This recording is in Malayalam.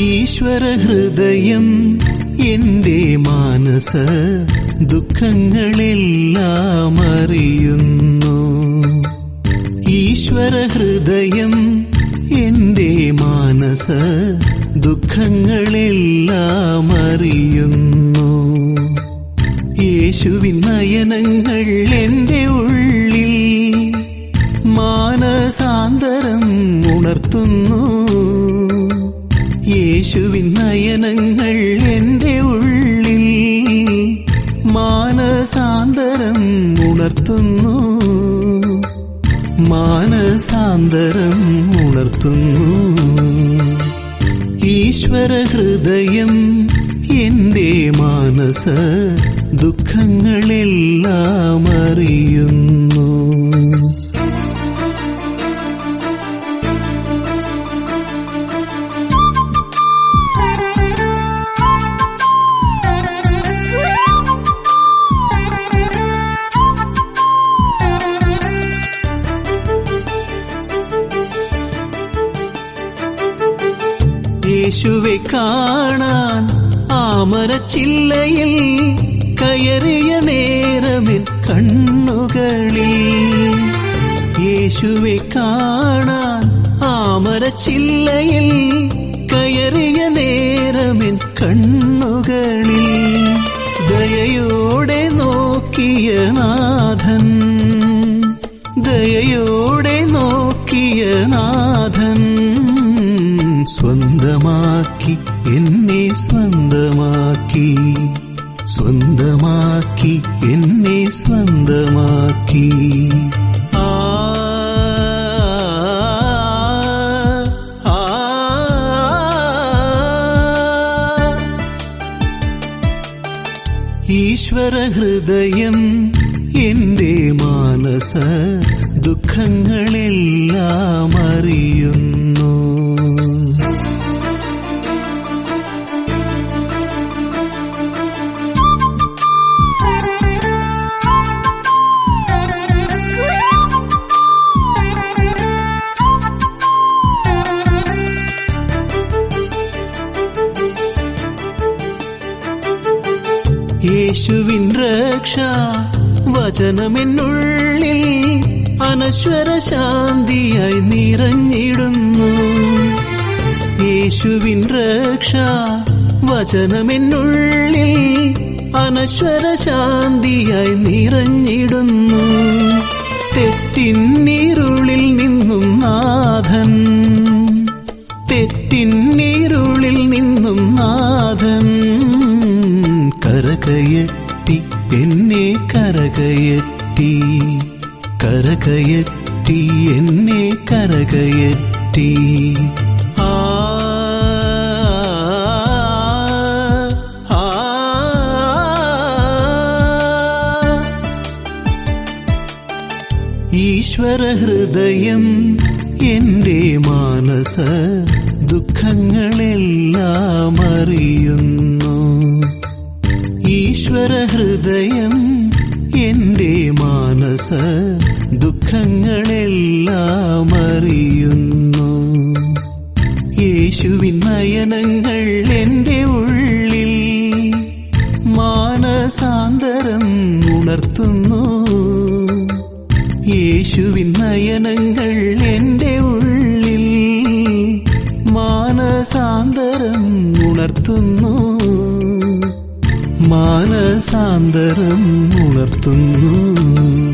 ഈശ്വര ഹൃദയം എന്റെ മാനസ ദുഃഖങ്ങളെല്ലാം അറിയുന്നു. ഈശ്വര ഹൃദയം എന്റെ മാനസ ദുഃഖങ്ങളെല്ലാം അറിയുന്നു. യേശുവിൻ നയനങ്ങൾ എന്റെ ഉള്ളിൽ മാനസാന്തരം ഉണർത്തുന്നു. നയനങ്ങൾ എന്റെ ഉള്ളിൽ മാനസാന്തരം ഉണർത്തുന്നു. മാനസാന്തരം ഉണർത്തുന്നു. ഈശ്വര ഹൃദയം എന്റെ മാനസ ദുഃഖങ്ങളെല്ലാം അറിയുന്നു. യേശുവെ കാണാൻ ആമരച്ചില്ലയിൽ കയറിയ നേരമിൻ കണ്ണുകളിൽ. യേശുവെ കാണാൻ ആമരച്ചില്ലയിൽ കയറിയ നേരമിൻ കണ്ണുകളിൽ. ദയയോടെ നോക്കിയ നാഥൻ ദയയോടെ നോക്കിയ നാഥൻ സ്വന്തമാക്കി എന്നെ സ്വന്തമാക്കി. സ്വന്തമാക്കി എന്നെ സ്വന്തമാക്കി. ഈശ്വര ഹൃദയം എന്റെ മാനസ ദുഃഖങ്ങളെല്ലാം യേശുവിൻ രക്ഷ വചനമെന്നുള്ളിൽ അനശ്വര ശാന്തിയായി നിറഞ്ഞിടുന്നു. യേശുവിൻ രക്ഷ വചനമെന്നുള്ളിൽ അനശ്വര ശാന്തിയായി നിറഞ്ഞിടുന്നു. തെറ്റിന്നീരുളിൽ നിന്നും നാഥൻ തെറ്റിന്നീരുളിൽ നിന്നും നാഥൻ കരകയറ്റി എന്നെ കരകയറ്റി. കരകയറ്റി എന്നെ കരകയറ്റി. ഈശ്വര ഹൃദയം എന്റെ മാനസ ദുഃഖങ്ങളെല്ലാം അറിയുന്നു. ഈശ്വര ഹൃദയം എന്റെ മാനസ ദുഃഖങ്ങളെല്ലാം അറിയുന്നു. യേശുവിൻ നയനങ്ങൾ എന്റെ ഉള്ളിൽ മാനസാന്തരം ഉണർത്തുന്നു. യേശുവിൻ നയനങ്ങൾ എന്റെ ഉള്ളിൽ മാനസാന്തരം ഉണർത്തുന്നു. മാനസാന്തരം ഉണർത്തുന്നു.